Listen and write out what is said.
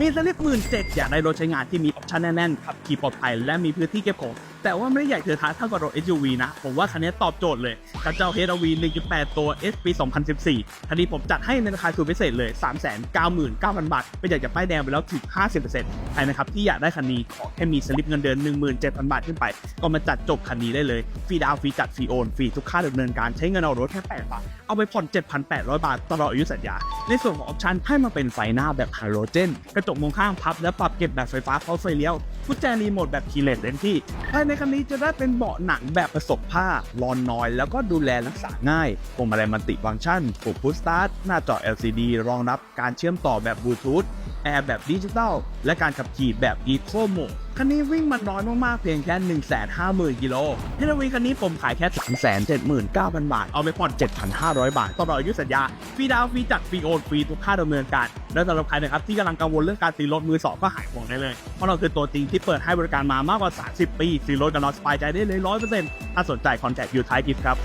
มีสลิปหมื่นเจ็ดอยากได้รถใช้งานที่มีออปชั่นแน่นๆขับขี่ปลอดภัยและมีพื้นที่เก็บของ แต่ว่าไม่ได้ใหญ่เกินท้าเท่ากับรถ SUV นะ ผมว่าคันนี้ตอบโจทย์เลยกับเจ้า HRV 1.8 ตัว S ปี 2014 คันนี้ผมจัดให้ในราคาสุดพิเศษเลย 399,000 บาท เป็นอยากจะป้ายแดงไปแล้วถึง 50%ใครนะครับที่อยากได้คันนี้ขอแค่มีสลิปเงินเดือน 17,000 บาทขึ้นไป ก็มาจัดจบคันนี้ได้เลย ฟรีดาวน์ฟรีจัดฟรีโอน ฟรีทุกค่าดำเนินการใช้เงินเอารถแค่ 8 บาท เอาไปผ่อน 7,800 บาทตลอดอายุสัญญา ในส่วนของออปชันให้มาเป็นไฟหน้าแบบไฮโดรเจน กระจกมองข้างพับ และปรับเก็บแบบไฟฟ้าพร้อมไฟเลี้ยวกุญแจรีโมทแบบคีย์เลสเต็มที่ภายในในคันนี้จะได้เป็นเบาะหนังแบบผสมผ้ารอนน้อย แล้วก็ดูแลรักษาง่ายพวงมาลัยมัลติฟังก์ชันปุ่มพุชสตาร์ทหน้าจอ LCD รองรับการเชื่อมต่อแบบบลูทูธ แอร์แบบดิจิตอลและการขับขี่แบบ Eco Mode คันนี้วิ่งมันน้อยมากๆ เพียงแค่150,000 กิโลเฮลวีคันนี้ผมขายแค่ 379,000 บาท เอาไปผ่อน 7,500 บาท ตลอดอายุสัญญา ฟรีดาวน์ฟรีจัดฟรีโอนฟรีทุกค่าดำเนินการ และสำหรับใครนะครับที่กำลังกังวลเรื่องการซื้อรถมือสองก็หายห่วงได้เลย เพราะเราคือตัวจริงที่เปิดให้บริการมามากกว่า 30 ปี ซื้อรถกับเราสบายใจได้เลย 100%ถ้าสนใจคอนแทคยูไทยกิฟครับ